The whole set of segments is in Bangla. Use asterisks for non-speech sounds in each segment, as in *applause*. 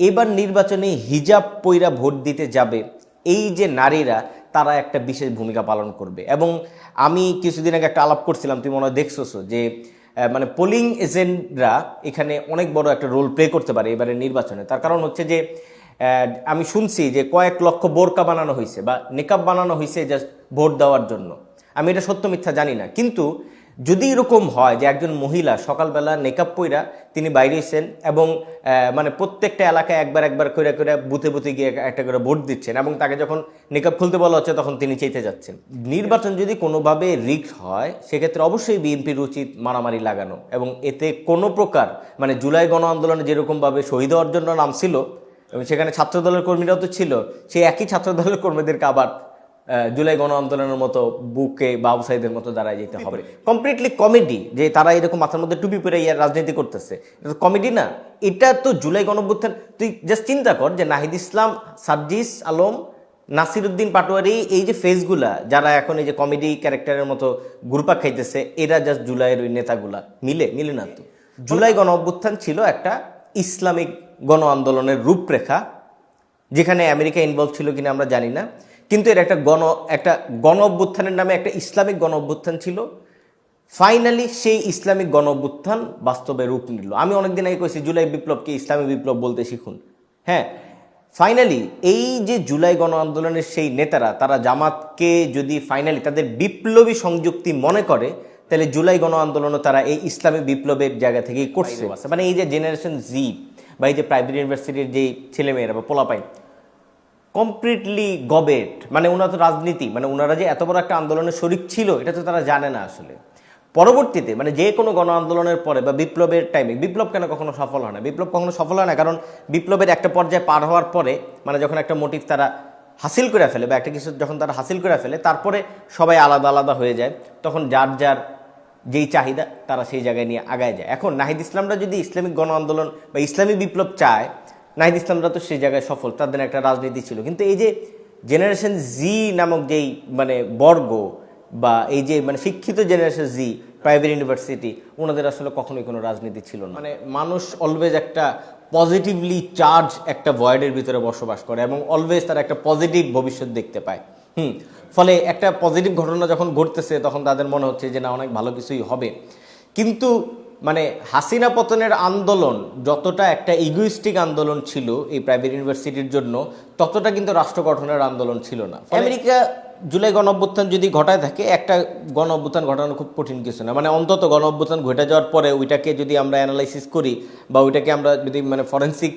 এবার নির্বাচনে হিজাব পৈরা ভোট দিতে যাবে। এই যে নারীরা, তারা একটা বিশেষ ভূমিকা পালন করবে। এবং আমি কিছুদিন আগে একটা আলাপ করছিলাম, তুমি মনে হয় দেখছোছো যে মানে পোলিং এজেন্টরা এখানে অনেক বড় একটা রোল প্লে করতে পারে এবারে নির্বাচনে। তার কারণ হচ্ছে যে আমি শুনছি যে কয়েক লক্ষ বোরকা বানানো হয়েছে বা নেকাব বানানো হয়েছে জাস্ট ভোট দেওয়ার জন্য। আমি এটা সত্য মিথ্যা জানি না। কিন্তু যদি এরকম হয় যে একজন মহিলা সকালবেলা নেকাব পইরা তিনি বাইরে এসেছেন এবং মানে প্রত্যেকটা এলাকায় একবার একবার করে করে বুথে বুথে গিয়ে একটা করে ভোট দিচ্ছেন এবং তাকে যখন নেকাব খুলতে বলা হচ্ছে তখন তিনি চেতে যাচ্ছেন। নির্বাচন যদি কোনোভাবে রিক্স হয়, সেক্ষেত্রে অবশ্যই বিএনপির উচিত মারামারি লাগানো এবং এতে কোনো প্রকার মানে জুলাই গণ আন্দোলনে যেরকমভাবে শহীদ হওয়ার জন্য নাম ছিল, এবং সেখানে ছাত্রদলের কর্মীরাও তো ছিল, সেই একই ছাত্রদলের কর্মীদেরকে আবার জুলাই গণ আন্দোলনের মতো বুকে বাবুসাইদের মতো দাঁড়ায় যেতে হবে। কমপ্লিটলি কমেডি যে তারা এরকম মাথার মধ্যে টুপি পরে ইয়ার রাজনীতি করতেছে এটা তো কমেডি না। এটা তো জুলাই গণঅভ্যুত্থান তুই জাস্ট চিন্তা কর যে নাহিদ ইসলাম সার্জিস আলম নাসিরুদ্দিন পাটোয়ারি এই যে ফেসগুলা যারা এখন এই যে কমেডি ক্যারেক্টারের মতো গ্রুপা খাইতেছে এরা জাস্ট জুলাইয়ের ওই নেতাগুলা। মিলে মিলে না তো? জুলাই গণ অভ্যুত্থান ছিল একটা ইসলামিক গণ আন্দোলনের রূপরেখা যেখানে আমেরিকা ইনভলভ ছিল কিনা আমরা জানি না। কিন্তু এর একটা গণ একটা গণ অভ্যুত্থানের নামে একটা ইসলামিক গণ অভ্যুত্থান ছিল। ফাইনালি সেই ইসলামিক গণ অভ্যুত্থান বাস্তবে রূপ নিল। আমি অনেকদিন আগে কয়েছি জুলাই বিপ্লবকে ইসলামী বিপ্লব বলতে শিখুন। হ্যাঁ ফাইনালি এই যে জুলাই গণ আন্দোলনের সেই নেতারা তারা জামাতকে যদি ফাইনালি তাদের বিপ্লবী সংযুক্তি মনে করে তাহলে জুলাই গণ আন্দোলনও তারা এই ইসলামী বিপ্লবের জায়গা থেকেই করছে। মানে এই যে জেনারেশন জি বা এই যে প্রাইভেট ইউনিভার্সিটির যে ছেলেমেয়েরা বা পোলাপাই কমপ্লিটলি গবেট মানে ওনারা তো রাজনীতি মানে ওনারা যে এত বড় একটা আন্দোলনের শরিক ছিল, এটা তো তারা জানে না আসলে। পরবর্তীতে মানে যে কোনো গণ আন্দোলনের পরে বা বিপ্লবের টাইমে বিপ্লব কেন কখনো সফল হয় না? বিপ্লব কখনো সফল হয় না, কারণ বিপ্লবের একটা পর্যায়ে পার হওয়ার পরে মানে যখন একটা মোটিভ তারা হাসিল করে ফেলে, বা একটা কিছু যখন তারা হাসিল করে ফেলে, তারপরে সবাই আলাদা আলাদা হয়ে যায়, তখন যার যার যেই চাহিদা, তারা সেই জায়গায় নিয়ে আগায় যায়। এখন নাহিদ ইসলামরা যদি ইসলামিক গণ আন্দোলন বা ইসলামী বিপ্লব চায় নাহিদ ইসলামরা তো সেই জায়গায় সফল তাদের একটা রাজনীতি ছিল। কিন্তু এই যে জেনারেশন জি নামক যেই মানে বর্গ বা এই যে মানে শিক্ষিত জেনারেশন জি প্রাইভেট ইউনিভার্সিটি ওনাদের আসলে কখনোই কোনো রাজনীতি ছিল না। মানে মানুষ অলওয়েজ একটা পজিটিভলি চার্জ একটা ভয়েডের ভিতরে বসবাস করে এবং অলওয়েজ তারা একটা পজিটিভ ভবিষ্যৎ দেখতে পায়। হুম, ফলে একটা পজিটিভ ঘটনা যখন ঘটতেছে, তখন তাদের মনে হচ্ছে যে, না, অনেক ভালো কিছুই হবে। কিন্তু মানে হাসিনা পতনের আন্দোলন যতটা একটা ইগোইস্টিক আন্দোলন ছিল এই প্রাইভেট ইউনিভার্সিটির জন্য ততটা কিন্তু রাষ্ট্র গঠনের আন্দোলন ছিল না। আমেরিকা জুলাই গণ অভ্যুত্থান যদি ঘটায় থাকে একটা গণ অভ্যুত্থান ঘটানো খুব কঠিন কিছু না। মানে অন্তত গণ অভ্যুত্থান ঘটে যাওয়ার পরে ওইটাকে যদি আমরা অ্যানালাইসিস করি বা ওইটাকে আমরা যদি মানে ফরেন্সিক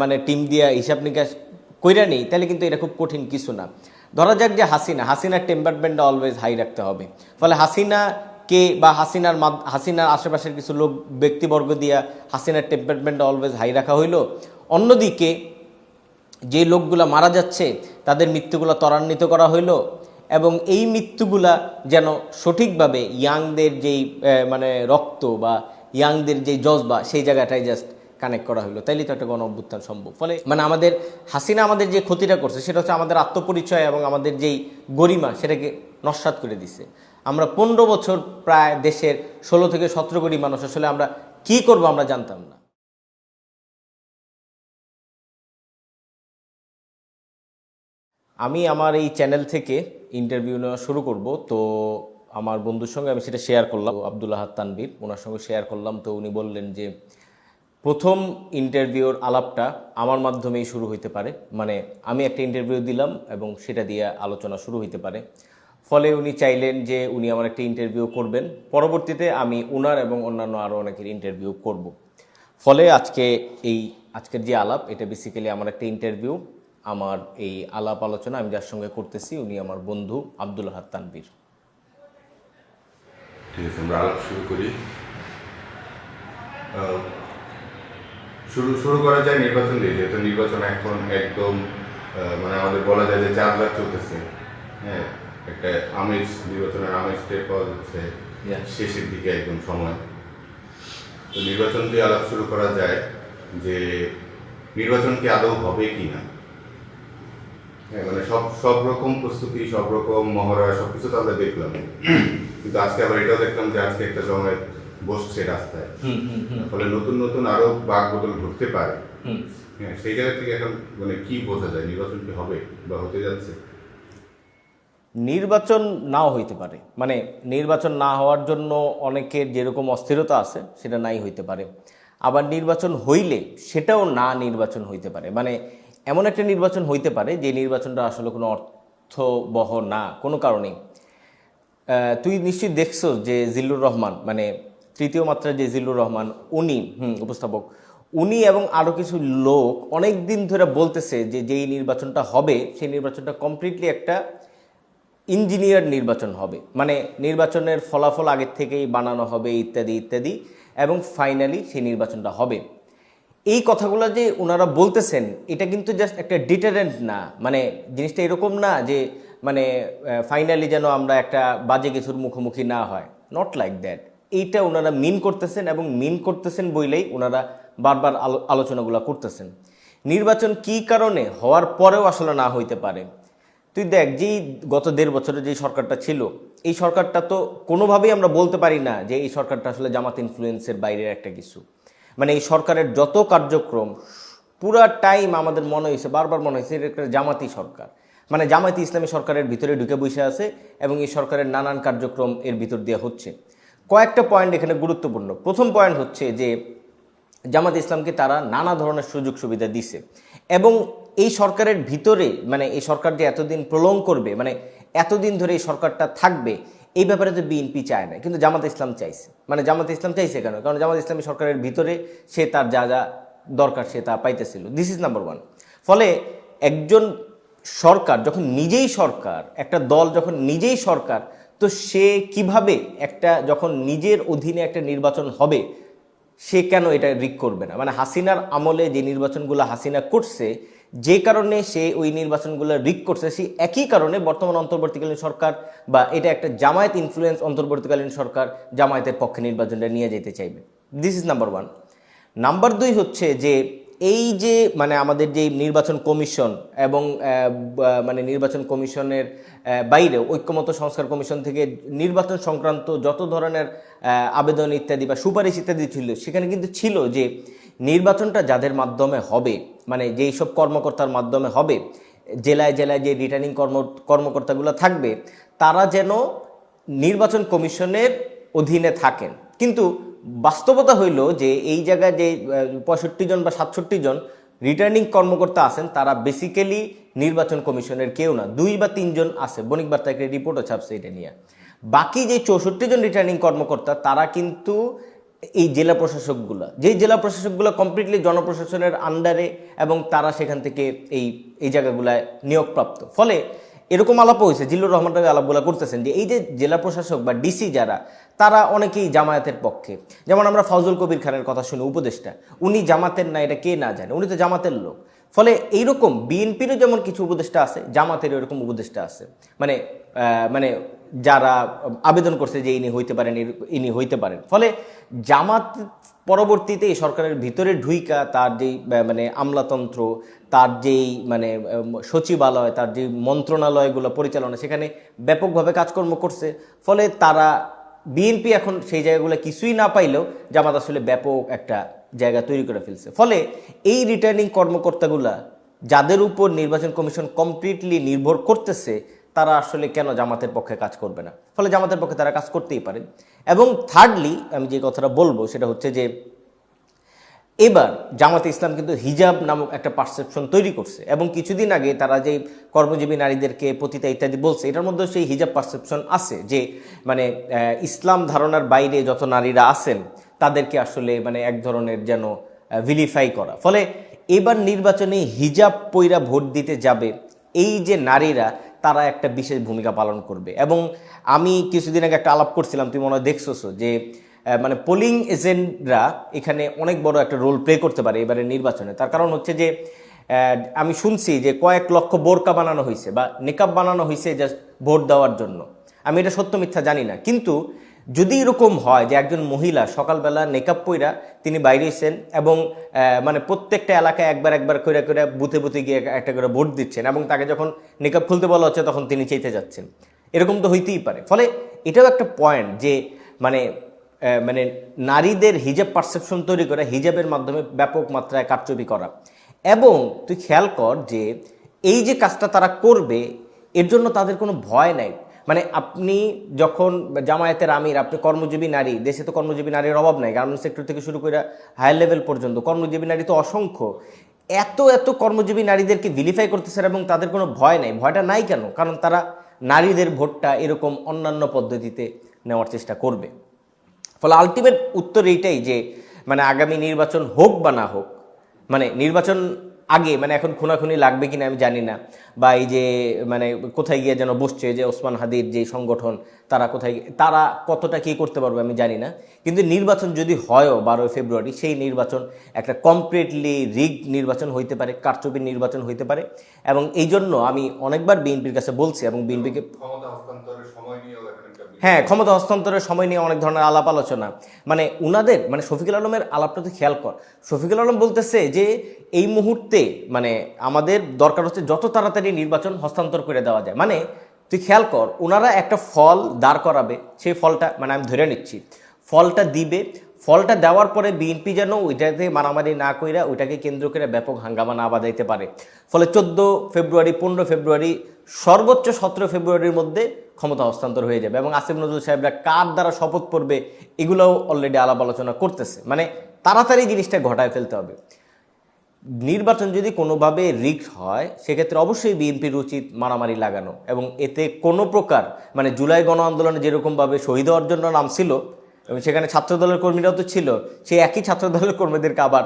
মানে টিম দিয়ে হিসাব নিকাশ কইরা নেই তাহলে কিন্তু এটা খুব কঠিন কিছু না। ধরা যাক যে হাসিনা হাসিনার টেম্পারমেন্টটা অলওয়েজ হাই রাখতে হবে। ফলে হাসিনা কে বা হাসিনার হাসিনার আশেপাশের কিছু লোক, ব্যক্তিবর্গ দিয়া হাসিনার টেম্পারমেন্টটা অলওয়েজ হাই রাখা হইল। অন্যদিকে যে লোকগুলা মারা যাচ্ছে, তাদের মৃত্যুগুলো ত্বরান্বিত করা হইল এবং এই মৃত্যুগুলা যেন সঠিকভাবে ইয়াংদের যেই মানে রক্ত বা ইয়াংদের যেই জজবা সেই জায়গাটায় জাস্ট কানেক্ট করা হলো তাইলে তো একটা গণ অভ্যুত্থান সম্ভব। ফলে মানে আমাদের, হাসিনা আমাদের যে ক্ষতিটা করছে, সেটা হচ্ছে আমাদের আত্মপরিচয় এবং আমাদের যেই গরিমা, সেটাকে নস্বাত করে দিছে। আমরা পনেরো বছর প্রায় দেশের ষোলো থেকে সতেরো কোটি মানুষ, আসলে আমরা কি করব আমরা জানতাম না। আমি আমার এই চ্যানেল থেকে ইন্টারভিউ নেওয়া শুরু করব, তো আমার বন্ধুর সঙ্গে আমি সেটা শেয়ার করলাম আবদুল্লাহ তানবির ওনার সঙ্গে শেয়ার করলাম, তো উনি বললেন যে, প্রথম ইন্টারভিউর আলাপটা আমার মাধ্যমেই শুরু হইতে পারে। মানে আমি একটা ইন্টারভিউ দিলাম এবং সেটা দিয়ে আলোচনা শুরু হইতে পারে। ফলে উনি চাইলেন যে উনি আমার একটা ইন্টারভিউ করবেন। পরবর্তীতে আমি উনার এবং অন্যান্য আরও অনেকের ইন্টারভিউ করব। ফলে আজকে এই আজকের যে আলাপ, এটা বেসিক্যালি আমার একটা ইন্টারভিউ আমার এই আলাপ আলোচনা আমি যার সঙ্গে করতেছি উনি আমার বন্ধু আব্দুল হাত তানবীর ঠিক আছে, আমরা আলাপ শুরু করি। শুরু শুরু করা যায় নির্বাচন দিয়ে, যেহেতু নির্বাচন এখন একদম মানে আমাদের বলা যায় যে চার লাখ চলতেছে। হ্যাঁ একটা আমেজ নির্বাচনের আমেজটা পাওয়া যাচ্ছে শেষের দিকে একদম সময়। তো নির্বাচন দিয়ে আলাপ শুরু করা যায় যে নির্বাচন কি আদৌ হবে কি না? হ্যাঁ মানে সব সব রকম প্রস্তুতি সব রকম মহড়া সব কিছু তো আমরা দেখলাম। কিন্তু আজকে আবার এটাও দেখলাম যে আজকে একটা জমায়েত বসছে রাস্তায়। ফলে নতুন নতুন আরও বাক বদল ঘটতে পারে। হ্যাঁ সেই জায়গা থেকে এখন মানে কি বোঝা যায়? নির্বাচন কি হবে বা হতে যাচ্ছে? নির্বাচন নাও হইতে পারে। মানে নির্বাচন না হওয়ার জন্য অনেকের যেরকম অস্থিরতা আছে, সেটা নাই হইতে পারে। আবার নির্বাচন হইলে সেটাও না নির্বাচন হইতে পারে। মানে এমন একটা নির্বাচন হইতে পারে যে নির্বাচনটা আসলে কোনো অর্থবহ না, কোনো কারণে। তুই নিশ্চয়ই দেখছ যে জিল্লুর রহমান মানে তৃতীয় মাত্রায় যে জিল্লুর রহমান, উনি, হুম, উপস্থাপক, উনি এবং আরও কিছু লোক অনেক দিন ধরে বলতেছে যে যেই নির্বাচনটা হবে, সেই নির্বাচনটা কমপ্লিটলি একটা ইঞ্জিনিয়ার নির্বাচন হবে। মানে নির্বাচনের ফলাফল আগের থেকেই বানানো হবে, ইত্যাদি ইত্যাদি, এবং ফাইনালি সেই নির্বাচনটা হবে। এই কথাগুলো যে ওনারা বলতেছেন, এটা কিন্তু জাস্ট একটা ডিটারেন্ট না। মানে জিনিসটা এরকম না যে মানে ফাইনালি যেন আমরা একটা বাজে কিছুর মুখোমুখি না হয়। নট লাইক দ্যাট এইটা ওনারা মিন করতেছেন এবং মিন করতেছেন বইলেই ওনারা বারবার আলো- আলোচনাগুলো করতেছেন। নির্বাচন কি কারণে হওয়ার পরেও আসলে না হইতে পারে। তুই দেখ, যেই গত দেড় বছরে যে সরকারটা ছিল, এই সরকারটা তো কোনোভাবেই আমরা বলতে পারি না যে এই সরকারটা আসলে জামাত ইনফ্লুয়েন্সের বাইরের একটা কিছু। মানে এই সরকারের যত কার্যক্রম, পুরা টাইম আমাদের মনে হয়েছে বারবার মনে হয়েছে এটা একটা জামাতি সরকার। মানে জামাতি ইসলামী সরকারের ভিতরে ঢুকে বসে আছে এবং এই সরকারের নানান কার্যক্রম এর ভিতর দিয়ে হচ্ছে। কয়েকটা পয়েন্ট এখানে গুরুত্বপূর্ণ। প্রথম পয়েন্ট হচ্ছে যে জামাত ইসলামকে তারা নানা ধরনের সুযোগ সুবিধা দিছে। এবং এই সরকারের ভিতরে মানে এই সরকার যে এতদিন প্রলং করবে মানে এতদিন ধরে এই সরকারটা থাকবে, এই ব্যাপারে তো বিএনপি চায় না। কিন্তু জামাত ইসলাম চাইছে। মানে জামাত ইসলাম চাইছে কেন? কারণ জামাত ইসলামী সরকারের ভিতরে সে তার যা যা দরকার সে তা পাইতেছিল। দিস ইজ নাম্বার ওয়ান ফলে একজন সরকার যখন নিজেই সরকার, একটা দল যখন নিজেই সরকার, তো সে কীভাবে একটা যখন নিজের অধীনে একটা নির্বাচন হবে, সে কেন এটা রিক করবে না? মানে হাসিনার আমলে যে নির্বাচনগুলো হাসিনা করছে যে কারণে সে ওই নির্বাচনগুলো রিক করছে, সেই একই কারণে বর্তমান অন্তর্বর্তীকালীন সরকার বা এটা একটা জামায়াত ইনফ্লুয়েন্স অন্তর্বর্তীকালীন সরকার জামায়াতের পক্ষে নির্বাচনটা নিয়ে যেতে চাইবে। This is number one number দুই হচ্ছে যে এই যে মানে আমাদের যে নির্বাচন কমিশন এবং মানে নির্বাচন কমিশনের বাইরে ঐক্যমত সংস্কার কমিশন থেকে নির্বাচন সংক্রান্ত যত ধরনের আবেদন ইত্যাদি বা সুপারিশ ইত্যাদি ছিল, সেখানে কিন্তু ছিল যে নির্বাচনটা যাদের মাধ্যমে হবে মানে যেই সব কর্মকর্তার মাধ্যমে হবে, জেলায় জেলায় যে রিটার্নিং কর্ম, কর্মকর্তাগুলো থাকবে, তারা যেন নির্বাচন কমিশনের অধীনে থাকেন। কিন্তু বাস্তবতা হইল যে এই জায়গায় যে পঁয়ষট্টি জন বা সাতষট্টি জন রিটার্নিং কর্মকর্তা আছেন, তারা বেসিক্যালি নির্বাচন কমিশনের কেউ না। দুই বা তিনজন আছে, বণিক বার্তা একটা রিপোর্টও ছাপছে এটা নিয়ে। বাকি যে চৌষট্টি জন রিটার্নিং কর্মকর্তা, তারা কিন্তু এই জেলা প্রশাসকগুলো, যেই জেলা প্রশাসকগুলো কমপ্লিটলি জনপ্রশাসনের আন্ডারে এবং তারা সেখান থেকে এই এই জায়গাগুলায় নিয়োগপ্রাপ্ত। ফলে এরকম আলাপ হয়েছে, জিল্লুর রহমান রাবি আলাপগুলো করতেছেন যে এই যে জেলা প্রশাসক বা ডিসি যারা, তারা অনেকেই জামায়াতের পক্ষে। যেমন আমরা ফজল কবির খানের কথা শুনি, উপদেষ্টা। উনি জামাতের না, এটা কে না জানে? উনি তো জামাতের লোক। ফলে এইরকম বিএনপিরও যেমন কিছু উপদেষ্টা আছে জামাতেরও এরকম উপদেষ্টা আছে। মানে মানে যারা আবেদন করছে যে ইনি হইতে পারেন ইনি হইতে পারেন। ফলে জামাত পরবর্তীতে এই সরকারের ভিতরে ঢুইকা, তার যেই মানে আমলাতন্ত্র, তার যেই মানে সচিবালয়, তার যে মন্ত্রণালয়গুলো পরিচালনা, সেখানে ব্যাপকভাবে কাজকর্ম করছে। ফলে তারা, বিএনপি এখন সেই জায়গাগুলো কিছুই না পাইলেও জামাত আসলে ব্যাপক একটা জায়গা তৈরি করে ফেলছে। ফলে এই রিটার্নিং কর্মকর্তাগুলা, যাদের উপর নির্বাচন কমিশন কমপ্লিটলি নির্ভর করতেছে তারা আসলে কেন জামাতের পক্ষে কাজ করবে না? ফলে জামাতের পক্ষে তারা কাজ করতেই পারে। এবং থার্ডলি আমি যে কথাটা বলব সেটা হচ্ছে যে, এবার জামাতে ইসলাম কিন্তু হিজাব নামক একটা পারসেপশন তৈরি করছে এবং কিছুদিন আগে তারা যে কর্মজীবী নারীদেরকে পতিতা ইত্যাদি বলছে, এটার মধ্যে সেই হিজাব পারসেপশন আছে যে মানে ইসলাম ধারণার বাইরে যত নারীরা আছেন, তাদেরকে আসলে মানে এক ধরনের যেন ভিলিফাই করা। ফলে এবার নির্বাচনে হিজাব পৈরা ভোট দিতে যাবে, এই যে নারীরা তারা একটা বিশেষ ভূমিকা পালন করবে। এবং আমি কিছুদিন আগে একটা আলাপ করছিলাম, তুমি মনে হয় দেখছোছো যে মানে পোলিং এজেন্টরা এখানে অনেক বড় একটা রোল প্লে করতে পারে এবারে নির্বাচনে। তার কারণ হচ্ছে যে আমি শুনছি যে কয়েক লক্ষ বোরকা বানানো হয়েছে বা নেকাব বানানো হয়েছে জাস্ট ভোট দেওয়ার জন্য। আমি এটা সত্য মিথ্যা জানি না। কিন্তু যদি এরকম হয় যে একজন মহিলা সকালবেলা নেকাব পইরা তিনি বাইরে এসেন এবং মানে প্রত্যেকটা এলাকায় একবার একবার করে করে বুথে বুথে গিয়ে একটা করে ভোট দিচ্ছেন এবং তাকে যখন নেকাব খুলতে বলা হচ্ছে তখন তিনি চেতে যাচ্ছেন। এরকম তো হইতেই পারে। ফলে এটাও একটা পয়েন্ট যে মানে মানে নারীদের হিজাব পারসেপশন তৈরি করা হিজাবের মাধ্যমে ব্যাপক মাত্রায় কারচুপি করা। এবং তুই খেয়াল কর যে, এই যে কাজটা তারা করবে, এর জন্য তাদের কোনো ভয় নাই। মানে আপনি যখন জামায়াতের আমির, আপনি কর্মজীবী নারী, দেশে তো কর্মজীবী নারীর অভাব নাই গার্মেন্টস সেক্টর থেকে শুরু করে হাই লেভেল পর্যন্ত কর্মজীবী নারী তো অসংখ্য। এত এত কর্মজীবী নারীদেরকে ভিলিফাই করতেছে এবং তাদের কোনো ভয় নাই? ভয়টা নাই কেন? কারণ তারা নারীদের ভোটটা এরকম অন্যান্য পদ্ধতিতে নেওয়ার চেষ্টা করবে। ফলে আলটিমেট উত্তর এইটাই যে মানে আগামী নির্বাচন হোক বা না হোক মানে নির্বাচন আগে মানে এখন খুনাখুনি লাগবে কিনা আমি জানি না। বা এই যে মানে কোথায় গিয়ে যেন বসছে যে ওসমান হাদির যে সংগঠন, তারা কোথায় তারা কতটা কী করতে পারবে আমি জানি না। কিন্তু নির্বাচন যদি হয়ও বারোই ফেব্রুয়ারি, সেই নির্বাচন, একটা কমপ্লিটলি রিগ নির্বাচন হইতে পারে, কারচুপির নির্বাচন হইতে পারে। এবং এই জন্য আমি অনেকবার বিএনপির কাছে বলছি এবং বিএনপিকে ক্ষমতা হস্তান্তরের সময় নিয়েও এখন একটা বিতর্ক। হ্যাঁ ক্ষমতা হস্তান্তরের সময় নিয়ে অনেক ধরনের আলাপ আলোচনা। মানে উনাদের মানে শফিকুল আলমের আলাপটা তুই খেয়াল কর। শফিকুল আলম বলতেছে যে, এই মুহূর্তে মানে আমাদের দরকার হচ্ছে যত তাড়াতাড়ি নির্বাচন হস্তান্তর করে দেওয়া যায়। মানে তুই খেয়াল কর ওনারা একটা ফল দাঁড় করাবে, সেই ফলটা মানে আমি ধরে নিচ্ছি, ফলটা দিবে ফলটা দেওয়ার পরে বিএনপি যেন ওইটাতে মারামারি না কইরা ওইটাকে কেন্দ্র করে ব্যাপক হাঙ্গামা না বাজাইতে পারে। ফলে চোদ্দ ফেব্রুয়ারি, পনেরো ফেব্রুয়ারি, সর্বোচ্চ সতেরো ফেব্রুয়ারির মধ্যে ক্ষমতা হস্তান্তর হয়ে যাবে এবং আসিফ নজরুল সাহেবরা কার দ্বারা শপথ পড়বে এগুলোও অলরেডি আলাপ আলোচনা করতেছে। মানে তাড়াতাড়ি জিনিসটা ঘটায় ফেলতে হবে। নির্বাচন যদি কোনোভাবে রিক্ট হয়, সেক্ষেত্রে অবশ্যই বিএনপির উচিত মারামারি লাগানো এবং এতে কোনো প্রকার মানে জুলাই গণ আন্দোলনে যেরকমভাবে শহীদ জন্য নাম ছিল এবং সেখানে ছাত্রদলের কর্মীরাও তো ছিল। সেই একই ছাত্রদলের কর্মীদেরকে আবার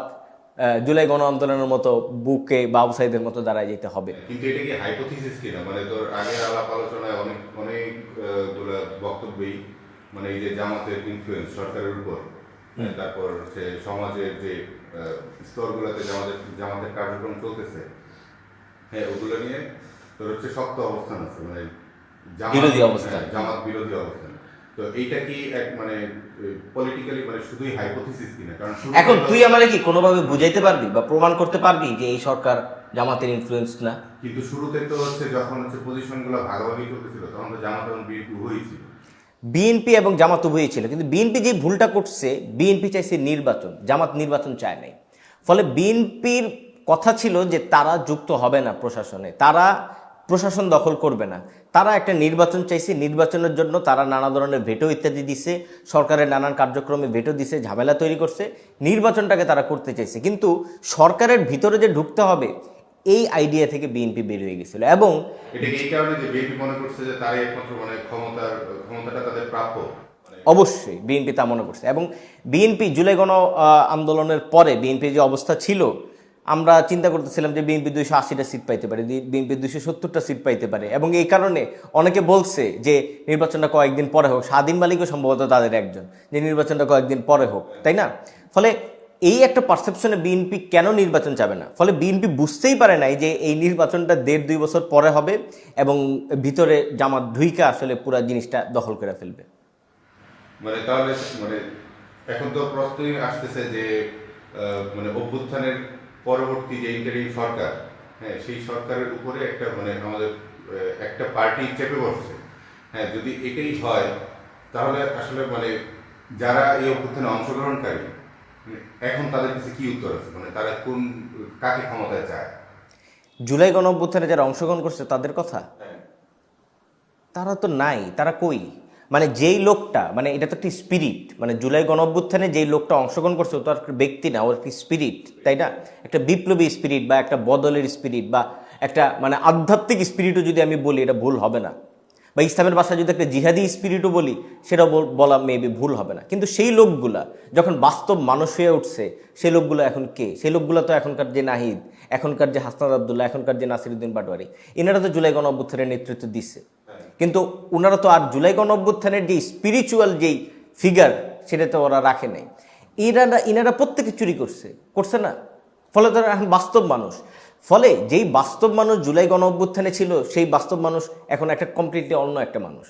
জুলাই গণ আন্দোলনের মতো বুকে বাবুসাইদের মতো দাঁড়ায় যেতে হবে। কিন্তু এটা কি হাইপোথিসিস কিনা? মানে তোর আগের আলাপ আলোচনায় অনেক অনেক বক্তব্যই মানে এই যে জামাতের ইনফ্লুয়েন্স সরকারের উপর হ্যাঁ, তারপর হচ্ছে সমাজের যে স্তরগুলোতে জামাতের জামাতের কার্যক্রম চলতেছে হ্যাঁ ওগুলো নিয়ে তোর হচ্ছে শক্ত অবস্থান আছে। মানে জামাত- বিরোধী অবস্থান। হ্যাঁ, জামাত বিরোধী অবস্থান। তো এইটা কি এক মানে পলিটিক্যালি মানে শুধুই হাইপোথিসিস কিনা কারণ এখন তুই আমারে কি কোনোভাবে বুঝাইতে পারবি বা প্রমাণ করতে পারবি যে এই সরকার জামাতের ইনফ্লুয়েন্স না কিন্তু শুরুতে তো হচ্ছে যখন হচ্ছে পজিশনগুলো ভাগাভাগি চলতেছিল তখন তো জামাত এবং বিএনপি উভয়ই ছিল। বিএনপি এবং জামাত উভয়ই ছিল। কিন্তু বিএনপি যে ভুলটা করছে বিএনপি চাইছে নির্বাচন জামাত নির্বাচন চায় নাই। ফলে বিএনপির কথা ছিল যে তারা যুক্ত হবে না প্রশাসনে তারা প্রশাসন দখল করবে না। তারা একটা নির্বাচন চাইছে নির্বাচনের জন্য তারা নানা ধরনের ভেটো ইত্যাদি দিছে সরকারের নানান কার্যক্রমে ভেটো দিছে ঝামেলা তৈরি করছে নির্বাচনটাকে তারা করতে চাইছে। কিন্তু সরকারের ভিতরে যে ঢুকতে হবে এই আইডিয়া থেকে বিএনপি বের হয়ে গেছিল এবং এই কারণে যে বিএনপি মনে করছে যে তারাই একমাত্র মানে ক্ষমতার ক্ষমতাটা তাদের প্রাপ্য? মানে অবশ্যই বিএনপি তা মনে করছে এবং বিএনপি জুলাই গণ আন্দোলনের পরে বিএনপির যে অবস্থা ছিল আমরা চিন্তা করতেছিলাম যে বিএনপি দুইশো আশিটা সিট পাইতে পারে বিএনপি দুইশো সত্তরটা সিট পাইতে পারে। এবং এই কারণে অনেকে বলছে যে নির্বাচনটা কয়েকদিন পরে হোক। স্বাধীন মালিকও সম্ভবত তাদের একজন, যে নির্বাচনটা কয়েকদিন পরে হোক, তাই না? ফলে এই একটা পারসেপশনে বিএনপি কেন নির্বাচন চাবে না? ফলে বিএনপি বুঝতেই পারে নাই যে এই নির্বাচনটা দেড় দুই বছর পরে হবে এবং ভিতরে জামাত ধুইকা আসলে পুরো জিনিসটা দখল করে ফেলবে। মানে তাহলে মানে এখন তো প্রশ্নই আসতেছে যে মানে অভ্যুত্থানের পরবর্তী যে ইন্টারিম সরকার হ্যাঁ সেই সরকারের উপরে একটা মানে আমাদের একটা পার্টি চেপে বসছে। হ্যাঁ যদি এটাই হয় তাহলে আসলে মানে যারা এই অভ্যুত্থানে অংশগ্রহণকারী মানে এখন তাদের কাছে কি উত্তর আছে? মানে তারা কোন কাকে ক্ষমতায় চায়? জুলাই গণ অভ্যুত্থানে যারা অংশগ্রহণ করছে তাদের কথা? হ্যাঁ। তারা তো নাই তারা কই? মানে যেই লোকটা মানে এটা তো একটি স্পিরিট মানে জুলাই গণ অভ্যুত্থানে যেই লোকটা অংশগ্রহণ করছে ও তো একটা ব্যক্তি না, ওর একটি স্পিরিট তাই না? একটা বিপ্লবী স্পিরিট বা একটা বদলের স্পিরিট বা একটা মানে আধ্যাত্মিক স্পিরিটও যদি আমি বলি, এটা ভুল হবে না। বা ইসলামের ভাষায় যদি একটা জিহাদি স্পিরিটও বলি বল- বলা মেবি ভুল হবে না। কিন্তু সেই লোকগুলা, যখন বাস্তব মানুষ হয়ে উঠছে, সেই লোকগুলো এখন কে? সেই লোকগুলো তো এখনকার যে নাহিদ, এখনকার যে হাসনাদ আবদুল্লাহ, এখনকার যে নাসিরুদ্দিন পাটোয়ারি, এনারা তো জুলাই গণ অভ্যুত্থানের নেতৃত্ব দিচ্ছে কিন্তু ওনারা তো আর জুলাই গণ অভ্যুত্থানের যে স্পিরিচুয়াল যেই ফিগার সেটা তো ওরা রাখে নাই। এনারা ইনারা প্রত্যেকে চুরি করছে। করছে না। ফলে তারা এখন বাস্তব মানুষ। ফলে যেই বাস্তব মানুষ জুলাই গণ অভ্যুত্থানে ছিল, সেই বাস্তব মানুষ এখন একটা কমপ্লিটলি অন্য একটা মানুষ।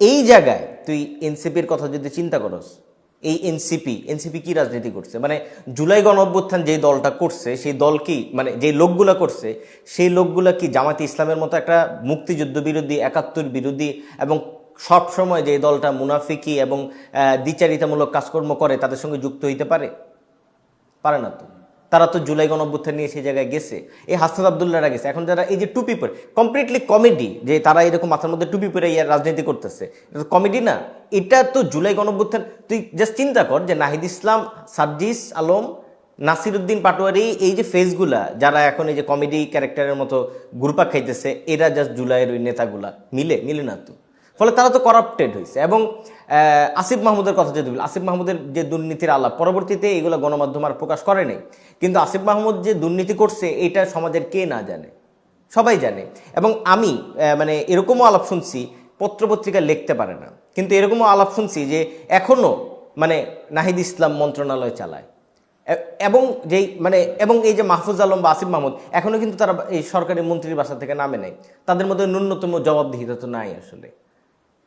এই জায়গায় তুই এনসিপির কথা যদি চিন্তা করস এই এনসিপি এনসিপি কি রাজনীতি করছে? মানে জুলাই গণ অভ্যুত্থান যে দলটা করছে, সেই দল কি মানে যে লোকগুলা করছে, সেই লোকগুলা কি জামাতে ইসলামের মতো একটা মুক্তিযুদ্ধ বিরোধী, একাত্তর বিরোধী এবং সবসময় যে দলটা মুনাফিকি এবং দ্বিচারিতামূলক কাজকর্ম করে, তাদের সঙ্গে যুক্ত হইতে পারে? পারে না তো। তারা তো জুলাই গণঅভ্যুত্থান নিয়ে সেই জায়গায় গেছে। এই হাসনাত আবদুল্লাহরা গেছে। এখন যারা এই যে টুপি পরে কমপ্লিটলি কমেডি যে তারা এরকম মাথার মধ্যে টুপি পরে ইয়ার রাজনীতি করতেছে, এটা তো কমেডি না। এটা তো জুলাই গণঅভ্যুত্থান, তুই জাস্ট চিন্তা কর যে নাহিদ ইসলাম, সার্জিস আলম, নাসিরুদ্দিন পাটোয়ারি, এই যে ফেসগুলা যারা এখন এই যে কমেডি ক্যারেক্টারের মতো গ্রুপা খাইতেছে, এরা জাস্ট জুলাইয়ের ওই নেতাগুলা। মিলে মিলে না তো? ফলে তারা তো করাপ্টেড হয়েছে। এবং আসিফ মাহমুদের কথা যদি বলি, আসিফ মাহমুদের যে দুর্নীতির আলাপ, পরবর্তীতে এগুলো গণমাধ্যম আর প্রকাশ করে নাই। কিন্তু আসিফ মাহমুদ যে দুর্নীতি করছে, এটা সমাজের কে না জানে? সবাই জানে। এবং আমি মানে এরকমও আলাপ শুনছি, পত্রপত্রিকা লিখতে পারে না। কিন্তু এরকমও আলাপ শুনছি যে এখনও মানে নাহিদ ইসলাম মন্ত্রণালয় চালায়। এবং যেই মানে এবং এই যে মাহফুজ আলম বা আসিফ মাহমুদ এখনও কিন্তু তারা এই সরকারি মন্ত্রীর বাসা থেকে নামে নেয় তাদের মধ্যে ন্যূনতম জবাবদিহিতা তো নাই আসলে।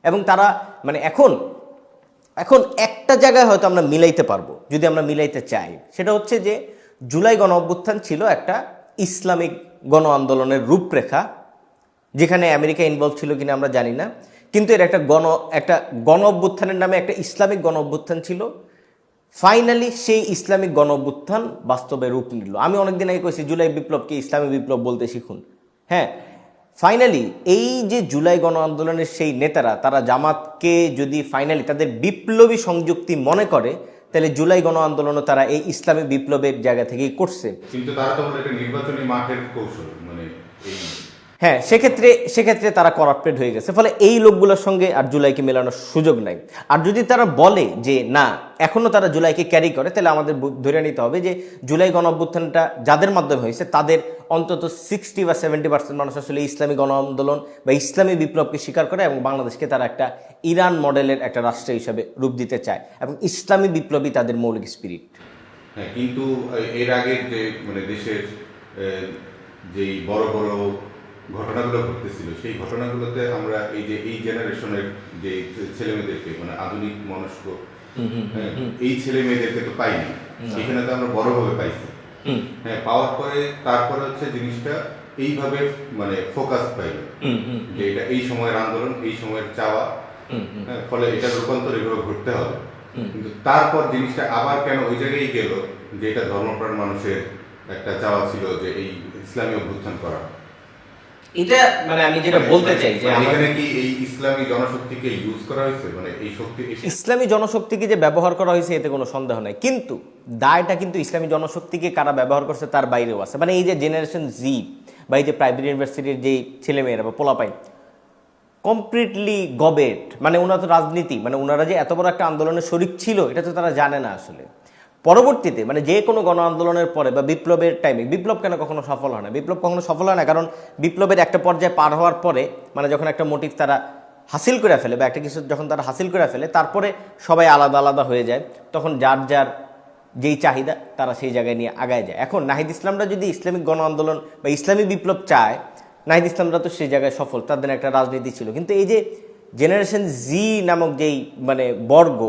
এবং তারা মানে এখন এখন একটা জায়গায় হয়তো আমরা মিলাইতে পারব, যদি আমরা মিলাইতে চাই। সেটা হচ্ছে যে, জুলাই গণ অভ্যুত্থান ছিল একটা ইসলামিক গণ আন্দোলনের রূপরেখা, যেখানে আমেরিকা ইনভলভ ছিল কিনা আমরা জানি না, কিন্তু এর একটা গণ একটা গণ অভ্যুত্থানের নামে একটা ইসলামিক গণ অভ্যুত্থান ছিল। ফাইনালি সেই ইসলামিক গণ অভ্যুত্থান বাস্তবে রূপ নিল। আমি অনেকদিন আগে কইছি, জুলাই বিপ্লবকে ইসলামী বিপ্লব বলতে শিখুন। হ্যাঁ ফাইনালি এই যে জুলাই গণ আন্দোলনের সেই নেতারা, তারা জামাতকে যদি ফাইনালি তাদের বিপ্লবী সংযুক্তি মনে করে, তাহলে জুলাই গণ আন্দোলনও তারা এই ইসলামী বিপ্লবের জায়গা থেকেই করছে। কিন্তু তারা তো একটা নির্বাচনী মাঠের কৌশল মানে হ্যাঁ সেক্ষেত্রে সেক্ষেত্রে তারা করাপ্টেড হয়ে গেছে। ফলে এই লোকগুলোর সঙ্গে আর জুলাইকে মেলানোর সুযোগ নাই। আর যদি তারা বলে যে, না এখনও তারা জুলাইকে ক্যারি করে, তাহলে আমাদের ধরে নিতে হবে যে, জুলাই গণ অভ্যুত্থানটা যাদের মাধ্যমে হয়েছে, তাদের অন্তত সিক্সটি বা সেভেন্টি পার্সেন্ট মানুষ আসলে ইসলামী গণ আন্দোলন বা ইসলামী বিপ্লবকে স্বীকার করে এবং বাংলাদেশকে তারা একটা ইরান মডেলের একটা রাষ্ট্র হিসাবে রূপ দিতে চায় এবং ইসলামী বিপ্লবী তাদের মৌলিক স্পিরিট হ্যাঁ কিন্তু এর আগের যে মানে দেশের যেই বড় বড় ঘটনাগুলো ঘটতেছিল। সেই ঘটনাগুলোতে আমরা এই যে এই জেনারেশনের যে ছেলে মেয়েদেরকে মানে আধুনিক মনস্ক হ্যাঁ, এই ছেলে মেয়েদেরকে তো পাইনি। সেখানে তো আমরা বড়ভাবে পাইছি। হ্যাঁ পাওয়ার পরে তারপরে হচ্ছে জিনিসটা এইভাবে মানে ফোকাস পাইল। যে এটা এই সময়ের আন্দোলন এই সময়ের চাওয়া। হ্যাঁ, ফলে এটা রূপান্তর এভাবে ঘটতে হবে। কিন্তু তারপর জিনিসটা আবার কেন ওই জায়গায় গেল যে এটা ধর্মপ্রাণ মানুষের একটা চাওয়া ছিল যে এই ইসলামী অভ্যুত্থান করা। এটা মানে আমি যেটা বলতে চাই যে মানে এখানে কি এই ইসলামী জনশক্তিকে ইউজ করা হয়েছে? মানে এই শক্তি ইসলামী জনশক্তিকে যে ব্যবহার করা হয়েছে এতে কোনো সন্দেহ নাই। কিন্তু দায়টা কিন্তু ইসলামী জনশক্তিকে কারা ব্যবহার করছে তার বাইরেও আছে। মানে এই যে জেনারেশন জি বা এই যে প্রাইভেট ইউনিভার্সিটির যে ছেলেমেয়েরা বা পোলাপাই কমপ্লিটলি গবেট মানে ওনারা তো রাজনীতি মানে ওনারা যে এত বড় একটা আন্দোলনের শরিক ছিল এটা তো তারা জানে না আসলে। পরবর্তীতে মানে যে কোনো গণ আন্দোলনের পরে বা বিপ্লবের টাইমে বিপ্লব কেন কখনো সফল হয় না? বিপ্লব কখনো সফল হয় না? কারণ বিপ্লবের একটা পর্যায়ে পার হওয়ার পরে মানে যখন একটা মোটিভ তারা হাসিল করে ফেলে বা একটা কিছু যখন তারা হাসিল করে ফেলে, তারপরে সবাই আলাদা আলাদা হয়ে যায়, তখন যার যার যেই চাহিদা, তারা সেই জায়গায় নিয়ে আগায় যায়। এখন নাহিদ ইসলামরা যদি ইসলামিক গণ আন্দোলন বা ইসলামী বিপ্লব চায়, নাহিদ ইসলামরা তো সেই জায়গায় সফল, তাদের একটা রাজনীতি ছিল। কিন্তু এই যে জেনারেশন জি নামক যেই মানে বর্গ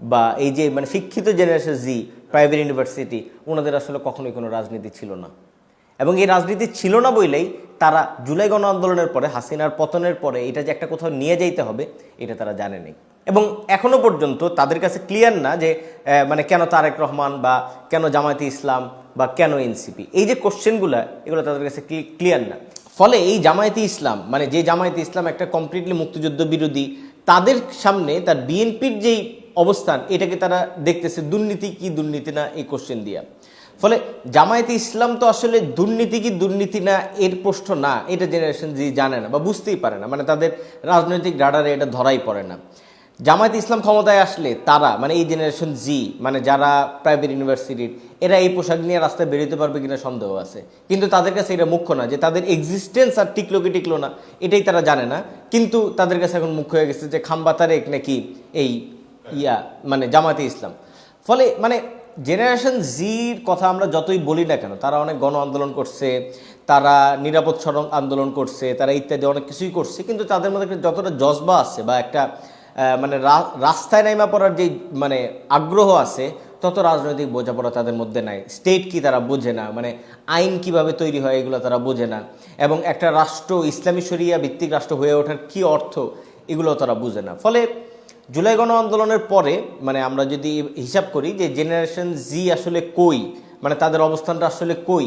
বা এই যে মানে শিক্ষিত জেনারেশন জি প্রাইভেট ইউনিভার্সিটি ওনাদের আসলে কখনোই কোনো রাজনীতি ছিল না। এবং এই রাজনীতি ছিল না বইলেই তারা জুলাই গণ আন্দোলনের পরে, হাসিনার পতনের পরে, এটা যে একটা কোথাও নিয়ে যাইতে হবে, এটা তারা জানে নেই। এবং এখনও পর্যন্ত তাদের কাছে ক্লিয়ার না যে মানে কেন তারেক রহমান বা কেন জামায়াতে ইসলাম বা কেন এনসিপি। এই যে কোশ্চেনগুলো এগুলো তাদের কাছে ক্লিয়ার না। ফলে এই জামায়াতে ইসলাম মানে যে জামায়াতে ইসলাম একটা কমপ্লিটলি মুক্তিযুদ্ধ বিরোধী, তাদের সামনে তার বিএনপির যেই অবস্থান, এটাকে তারা দেখতেছে দুর্নীতি কি দুর্নীতি না, এই কোশ্চেন দিয়া। ফলে জামায়াতে ইসলাম তো আসলে দুর্নীতি কি দুর্নীতি না, এর প্রশ্ন না, এটা জেনারেশন জি জানে না বা বুঝতেই পারে না। মানে তাদের রাজনৈতিক রাডারে এটা ধরাই পড়ে না। জামায়াতে ইসলাম ক্ষমতায় আসলে তারা মানে এই জেনারেশন জি মানে যারা প্রাইভেট ইউনিভার্সিটির এরা এই পোশাক নিয়ে রাস্তায় বেরোতে পারবে কিনা সন্দেহ আছে। কিন্তু তাদের কাছে এটা মুখ্য না, যে তাদের এক্সিস্টেন্স আর টিকলো কি টিকলো না, এটাই তারা জানে না। কিন্তু তাদের কাছে এখন মুখ্য হয়ে গেছে যে খাম্বা তারেক নাকি এই ইয়া মানে জামায়াতে ইসলাম। ফলে মানে জেনারেশন জির কথা আমরা যতই বলি না কেন, তারা অনেক গণ আন্দোলন করছে, তারা নিরাপদ সড়ক আন্দোলন করছে, তারা ইত্যাদি অনেক কিছুই করছে, কিন্তু তাদের মধ্যে যতটা জজবা আছে বা একটা মানে রাস্তায় নাইমা পড়ার যে মানে আগ্রহ আছে, তত রাজনৈতিক বোঝাপড়া তাদের মধ্যে নাই। স্টেট কি তারা বোঝে না মানে আইন কীভাবে তৈরি হয় এগুলো তারা বোঝে না। এবং একটা রাষ্ট্র, ইসলামী শরিয়া ভিত্তিক রাষ্ট্র হয়ে ওঠার কি অর্থ এগুলো তারা বুঝে না। ফলে জুলাই গণ আন্দোলনের পরে মানে আমরা যদি হিসাব করি যে জেনারেশন জি আসলে কই মানে তাদের অবস্থানটা আসলে কই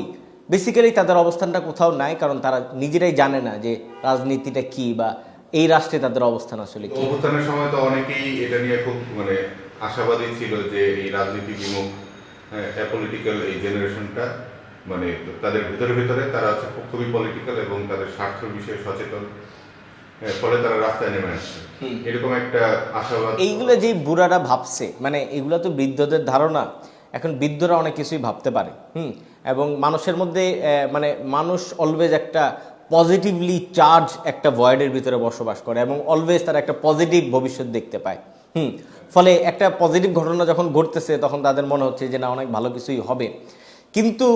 বেসিক্যালি তাদের অবস্থানটা কোথাও নাই, কারণ তারা নিজেরাই জানে না যে রাজনীতিটা কি বা এই রাষ্ট্রে তাদের অবস্থান আসলে কি। অভ্যুত্থানের সময় তো অনেকেই এটা নিয়ে খুব মানে আশাবাদী ছিল যে এই রাজনীতি বিমুখ পলিটিক্যাল এই জেনারেশনটা মানে তাদের ভিতরে ভিতরে তারা খুব- খুবই পলিটিক্যাল এবং তাদের স্বার্থ বিষয়ে সচেতন। ফলে তারা রাস্তায় নেমে আসছে। এরকম একটা আশাবাদ। এইগুলো যেই বুড়ারা ভাবছে মানে এগুলো তো বৃদ্ধদের ধারণা এখন বৃদ্ধরা অনেক কিছুই ভাবতে পারে হুম? এবং মানুষের মধ্যে মানে মানুষ অলওয়েজ একটা পজিটিভলি চার্জ একটা ভয়েডের ভিতরে বসবাস করে এবং অলওয়েজ তারা একটা পজিটিভ ভবিষ্যৎ দেখতে পায় হুম? ফলে একটা পজিটিভ ঘটনা যখন ঘটতেছে তখন তাদের মনে হচ্ছে যে না অনেক ভালো কিছুই হবে। কিন্তু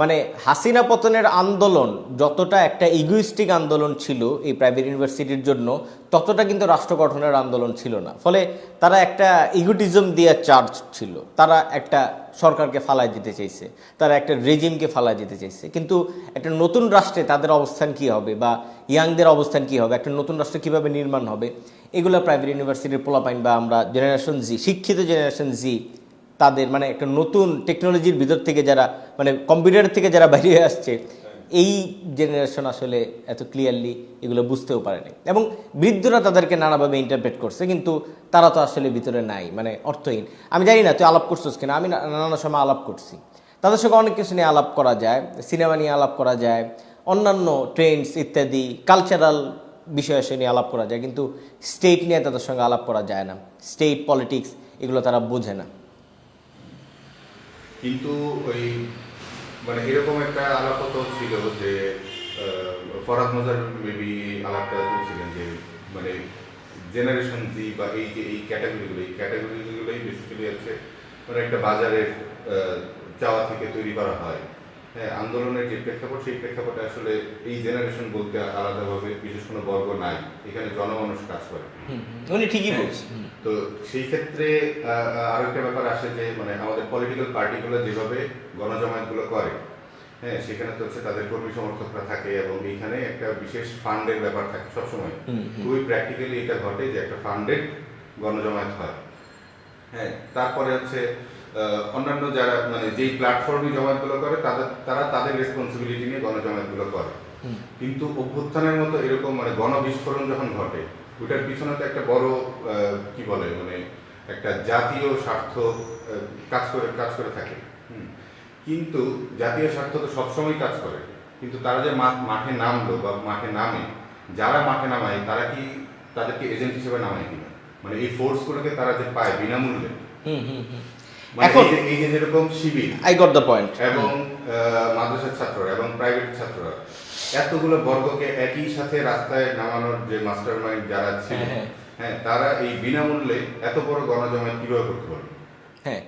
মানে হাসিনা পতনের আন্দোলন যতটা একটা ইগোইস্টিক আন্দোলন ছিল এই প্রাইভেট ইউনিভার্সিটির জন্য, ততটা কিন্তু রাষ্ট্র গঠনের আন্দোলন ছিল না। ফলে তারা একটা ইগুটিজম দিয়ে চার্জ ছিল। তারা একটা সরকারকে ফালায় দিতে চাইছে। তারা একটা রেজিমকে ফালায় দিতে চাইছে। কিন্তু একটা নতুন রাষ্ট্রে তাদের অবস্থান কি হবে বা ইয়াংদের অবস্থান কি হবে, একটা নতুন রাষ্ট্র কীভাবে নির্মাণ হবে, এগুলো প্রাইভেট ইউনিভার্সিটির পোলাপাইন বা আমরা জেনারেশন জি শিক্ষিত জেনারেশন জি তাদের মানে একটা নতুন টেকনোলজির ভিতর থেকে যারা মানে কম্পিউটার থেকে যারা বেরিয়ে আসছে এই জেনারেশন আসলে এত ক্লিয়ারলি এগুলো বুঝতেও পারেনি। এবং বৃদ্ধরা তাদেরকে নানাভাবে ইন্টারপ্রেট করছে কিন্তু তারা তো আসলে ভিতরে নাই মানে অর্থহীন। আমি জানি না তুই আলাপ করছিস কিনা? আমি নানা সময় আলাপ করছি। তাদের সঙ্গে অনেক কিছু নিয়ে আলাপ করা যায় সিনেমা নিয়ে আলাপ করা যায় অন্যান্য ট্রেন্ডস ইত্যাদি কালচারাল বিষয় এসে নিয়ে আলাপ করা যায় কিন্তু স্টেট নিয়ে তাদের সঙ্গে আলাপ করা যায় না। স্টেট পলিটিক্স এগুলো তারা বোঝে না। কিন্তু ওই মানে এরকম একটা আলাপত ছিল যে ফরাদ মজার বেবি আলাপটা তুলছিলেন যে মানে জেনারেশন জি বা এই যে, এই ক্যাটাগরিগুলো এই ক্যাটাগরিগুলোই বেসিক্যালি হচ্ছে মানে একটা বাজারের চাওয়া থেকে তৈরি করা হ্যাঁ। আন্দোলনের যে প্রেক্ষাপট সেই প্রেক্ষাপটে আসলে এই জেনারেশন বলতে আলাদাভাবে বিশেষ কোনো বর্গ নাই। এখানে জনমানুষ কাজ করে। উনি ঠিকই হ্যাঁ। বলছেন তো সেই ক্ষেত্রে আরও একটা ব্যাপার আসে যে মানে আমাদের পলিটিক্যাল পার্টিগুলো যেভাবে গণজমায়েতগুলো করে হ্যাঁ সেখানে তো হচ্ছে তাদের কর্মী সমর্থকরা থাকে এবং এইখানে একটা বিশেষ ফান্ডের ব্যাপার থাকে সবসময়। খুবই প্র্যাকটিক্যালি এটা ঘটে যে একটা ফান্ডেড গণজমায়েত হয়। হ্যাঁ তারপরে হচ্ছে অন্যান্য যারা মানে যেই প্ল্যাটফর্মে জমায়েতগুলো করে তাদের তারা তাদের রেসপন্সিবিলিটি নিয়ে গণজমায়েতগুলো করে। কিন্তু অভ্যুত্থানের মতো এরকম মানে গণবিস্ফোরণ যখন ঘটে ওইটার পিছনে তো একটা বড় কি বলে মানে একটা জাতীয় স্বার্থ কাজ করে কাজ করে থাকে। কিন্তু জাতীয় স্বার্থ তো সবসময় কাজ করে। কিন্তু তারা যে মাঠে নামলো বা মাঠে নামে যারা মাঠে নামায় তারা কি তাদেরকে এজেন্ট হিসেবে নামায় কিনা? মানে এই ফোর্সগুলোকে তারা যে পায় বিনামূল্যে। এখন- এই যে- যেরকম Shibir I got the point এবং মাদ্রাসার ছাত্ররা এবং প্রাইভেট ছাত্ররা এতগুলো বর্গকে একই সাথে রাস্তায় নামানোর যে মাস্টার মাইন্ড যারা ছিল হ্যাঁ, হ্যাঁ। হ্যাঁ তারা এই বিনামূল্যে এত বড় গণজমায়েত কীভাবে করতে পারবে? হ্যাঁ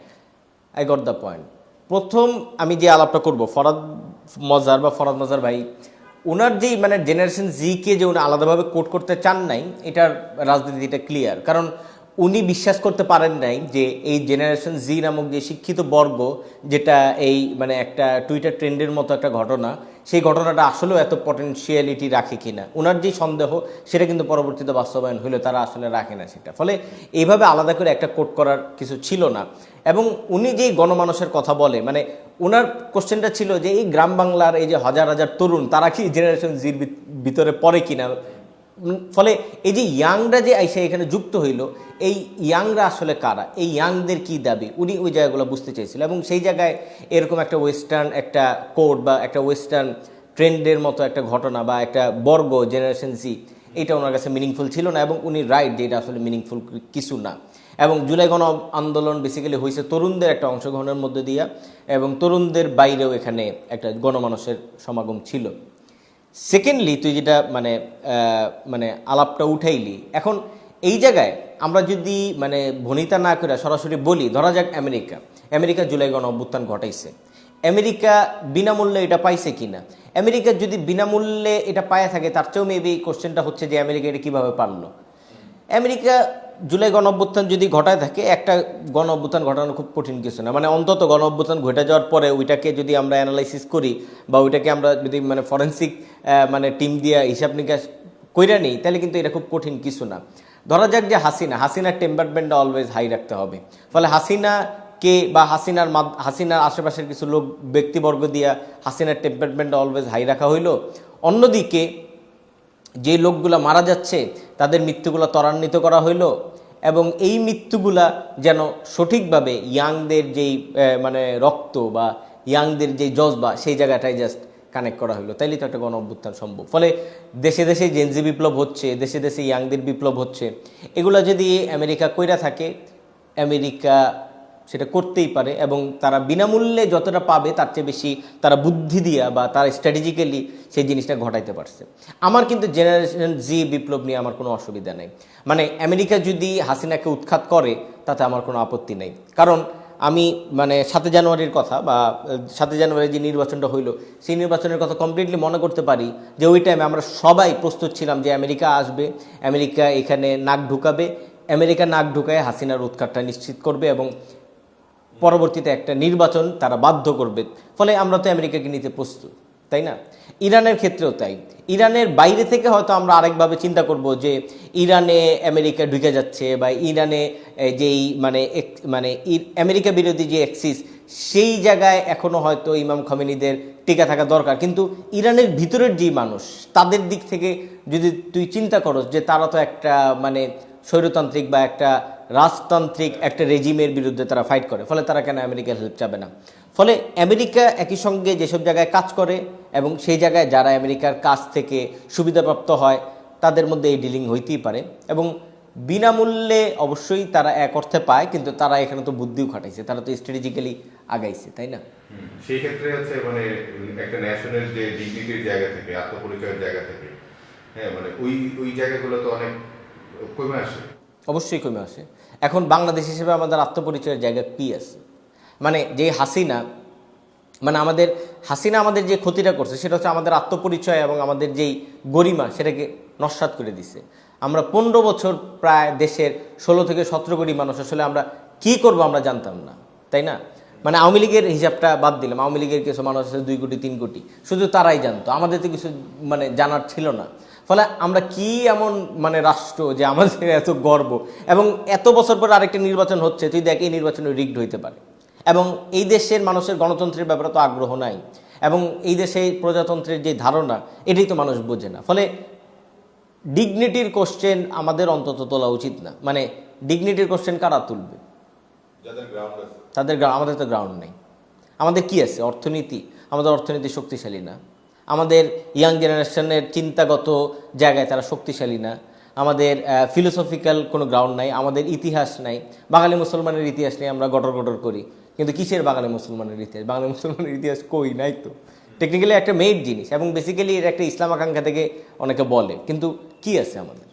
আই গট দ্য পয়েন্ট প্রথম আমি যে আলাপটা করব ফরাদ মজার বা ফরাদ মজার ভাই ওনার যেই মানে জেনারেশন জিকে যে উনি আলাদাভাবে কোট করতে চান নাই এটার রাজনীতিটা ক্লিয়ার কারণ উনি বিশ্বাস করতে পারেন নাই যে এই জেনারেশন জি নামক যে শিক্ষিত বর্গ, যেটা এই মানে একটা টুইটার ট্রেন্ডের মতো একটা ঘটনা, সেই ঘটনাটা আসলেও এত পটেনশিয়ালিটি রাখে কিনা? ওনার যে সন্দেহ, সেটা কিন্তু পরবর্তীতে বাস্তবায়ন হলে তারা আসলে রাখে না সেটা। ফলে এইভাবে আলাদা করে একটা কোট করার কিছু ছিল না। এবং উনি যেই গণমানুষের কথা বলে মানে ওনার কোশ্চেনটা ছিল যে এই গ্রাম বাংলার এই যে হাজার হাজার তরুণ, তারা কি জেনারেশন জির ভিত- ভিতরে পড়ে কিনা? ফলে এই যে ইয়াংরা যে আইসা এখানে যুক্ত হইল, এই ইয়াংরা আসলে কারা? এই ইয়াংদের কি দাবি? উনি ওই জায়গাগুলো বুঝতে চেয়েছিল এবং সেই জায়গায় এরকম একটা ওয়েস্টার্ন একটা কোড বা একটা ওয়েস্টার্ন ট্রেন্ডের মতো একটা ঘটনা বা একটা বর্গ জেনারেশন সি এটা ওনার কাছে মিনিংফুল ছিল না এবং উনি রাইট যে এটা আসলে মিনিংফুল কিছু না। এবং জুলাই গণ আন্দোলন বেসিক্যালি হয়েছে তরুণদের একটা অংশগ্রহণের মধ্যে দিয়া এবং তরুণদের বাইরেও এখানে একটা গণমানুষের সমাগম ছিল। সেকেন্ডলি তুই যেটা মানে মানে আলাপটা উঠাইলি, এখন এই জায়গায় আমরা যদি মানে ভনিতা না করে সরাসরি বলি, ধরা যাক আমেরিকা। আমেরিকা জুলাই গণ অভ্যুত্থান ঘটাইছে। আমেরিকা বিনামূল্যে এটা পাইছে কিনা? আমেরিকা যদি বিনামূল্যে এটা পায়া থাকে, তার চেয়েও মেবি কোশ্চেনটা হচ্ছে যে আমেরিকা এটা কীভাবে পারল? আমেরিকা জুলাই গণ অভ্যুত্থান যদি ঘটায় থাকে, একটা গণ অভ্যুত্থান ঘটানো খুব কঠিন কিছু না। মানে অন্তত গণ অভ্যুত্থান ঘটে যাওয়ার পরে ওইটাকে যদি আমরা অ্যানালাইসিস করি বা ওইটাকে আমরা যদি মানে ফরেন্সিক মানে টিম দিয়ে হিসাব নিকাশ কইরা নিই, তাহলে কিন্তু এটা খুব কঠিন কিছু না। ধরা যাক যে হাসিনা, হাসিনার টেম্পারমেন্টটা অলওয়েজ হাই রাখতে হবে। ফলে হাসিনা কে বা হাসিনার মাদ- হাসিনার আশেপাশের কিছু লোক, ব্যক্তিবর্গ দিয়া হাসিনার টেম্পারমেন্টটা অলওয়েজ হাই রাখা হইল। অন্যদিকে যে লোকগুলা মারা যাচ্ছে, তাদের মৃত্যুগুলো ত্বরান্বিত করা হইল এবং এই মৃত্যুগুলা যেন সঠিকভাবে ইয়াংদের যেই মানে রক্ত বা ইয়াংদের যেই জজবা, সেই জায়গাটায় জাস্ট কানেক্ট করা হলো তাইলে তো একটা গণ অভ্যুত্থান সম্ভব। ফলে দেশে দেশে জেনজি বিপ্লব হচ্ছে, দেশে দেশে ইয়াংদের বিপ্লব হচ্ছে। এগুলো যদি আমেরিকা কইরা থাকে আমেরিকা সেটা করতেই পারে এবং তারা বিনামূল্যে যতটা পাবে তার চেয়ে বেশি তারা বুদ্ধি দিয়া বা তারা স্ট্র্যাটেজিক্যালি সেই জিনিসটা ঘটাইতে পারছে। আমার কিন্তু জেনারেশন জি বিপ্লব নিয়ে আমার কোনো অসুবিধা নেই। মানে আমেরিকা যদি হাসিনাকে উৎখাত করে, তাতে আমার কোনো আপত্তি নেই। কারণ আমি মানে সাতে জানুয়ারির কথা বা সাতে জানুয়ারি যে নির্বাচনটা হইল, সেই নির্বাচনের কথা কমপ্লিটলি মনে করতে পারি যে ওই টাইমে আমরা সবাই প্রস্তুত ছিলাম যে আমেরিকা আসবে, আমেরিকা এখানে নাক ঢুকাবে, আমেরিকা নাক ঢুকায় হাসিনার উৎখাতটা নিশ্চিত করবে এবং পরবর্তীতে একটা নির্বাচন তারা বাধ্য করবে। ফলে আমরা তো আমেরিকাকে নিতে প্রস্তুত, তাই না? ইরানের ক্ষেত্রেও তাই। ইরানের বাইরে থেকে হয়তো আমরা আরেকভাবে চিন্তা করব যে ইরানে আমেরিকা ঢুকে যাচ্ছে বা ইরানে যেই মানে মানে আমেরিকা বিরোধী যে অ্যাক্সিস, সেই জায়গায় এখনও হয়তো ইমাম খমেনিদের টিকা থাকা দরকার। কিন্তু ইরানের ভিতরের যেই মানুষ, তাদের দিক থেকে যদি তুই চিন্তা করস যে তারা তো একটা মানে স্বৈরতান্ত্রিক বা একটা রাজতান্ত্রিক একটা রেজিমের বিরুদ্ধে তারা ফাইট করে। ফলে তারা কেন আমেরিকার হেল্প চাবে না? ফলে আমেরিকা একই সঙ্গে যেসব জায়গায় কাজ করে এবং সেই জায়গায় যারা আমেরিকার কাছ থেকে সুবিধাপ্রাপ্ত হয় তাদের মধ্যে এই ডিলিং হইতেই পারে এবং বিনামূল্যে অবশ্যই তারা এক অর্থে পায় কিন্তু তারা এখানে তো বুদ্ধিও খাটাইছে। তারা তো স্ট্র্যাটেজিক্যালি আগাইছে তাই না? সেই ক্ষেত্রে হচ্ছে মানে একটা ন্যাশনাল যে ডিগনিটির জায়গা থেকে আত্মপরিচয়ের জায়গা থেকে হ্যাঁ মানে ওই ওই জায়গাগুলো তো অনেক কমে আসে। অবশ্যই কমে আসে। এখন বাংলাদেশ হিসেবে আমাদের আত্মপরিচয়ের জায়গা কি আছে? মানে যে হাসিনা মানে আমাদের, হাসিনা আমাদের যে ক্ষতিটা করছে সেটা হচ্ছে আমাদের আত্মপরিচয় এবং আমাদের যেই গরিমা সেটাকে নস্বাত করে দিছে। আমরা পনেরো বছর প্রায় দেশের ষোলো থেকে সতেরো কোটি মানুষ, আসলে আমরা কি করব আমরা জানতাম না, তাই না? মানে আওয়ামী লীগের হিসাবটা বাদ দিলাম। আওয়ামী লীগের কিছু মানুষ আছে দুই কোটি, তিন কোটি, শুধু তারাই জানতো। আমাদের তো কিছু মানে জানার ছিল না। ফলে আমরা কি এমন মানে রাষ্ট্র যে আমাদের *laughs* এত গর্ব? এবং এত বছর পর আরেকটা নির্বাচন হচ্ছে তুই দেখ এই নির্বাচনে রিগড হইতে পারে। এবং এই দেশের মানুষের গণতন্ত্রের ব্যাপারে তো আগ্রহ নাই। এবং এই দেশে প্রজাতন্ত্রের যে ধারণা এটাই তো মানুষ বোঝে না। ফলে ডিগনিটির কোশ্চেন আমাদের অন্তত তোলা উচিত না। মানে ডিগনিটির কোশ্চেন কারা তুলবে? তাদের আমাদের তো গ্রাউন্ড নেই। আমাদের কি আছে? অর্থনীতি। আমাদের অর্থনীতি শক্তিশালী না। আমাদের ইয়াং জেনারেশনের চিন্তাগত জায়গায় তারা শক্তিশালী না। আমাদের ফিলোসফিক্যাল কোনো গ্রাউন্ড নাই, আমাদের ইতিহাস নাই। বাঙালি মুসলমানের ইতিহাস নিয়ে আমরা গটর গটর করি। কিন্তু কিসের বাঙালি মুসলমানের ইতিহাস? বাঙালি মুসলমানের ইতিহাস কই? নাই তো। টেকনিক্যালি একটা মেড জিনিস এবং বেসিক্যালি এটা একটা ইসলাম আকাঙ্ক্ষা থেকে অনেকে বলে। কিন্তু কি আছে আমাদের?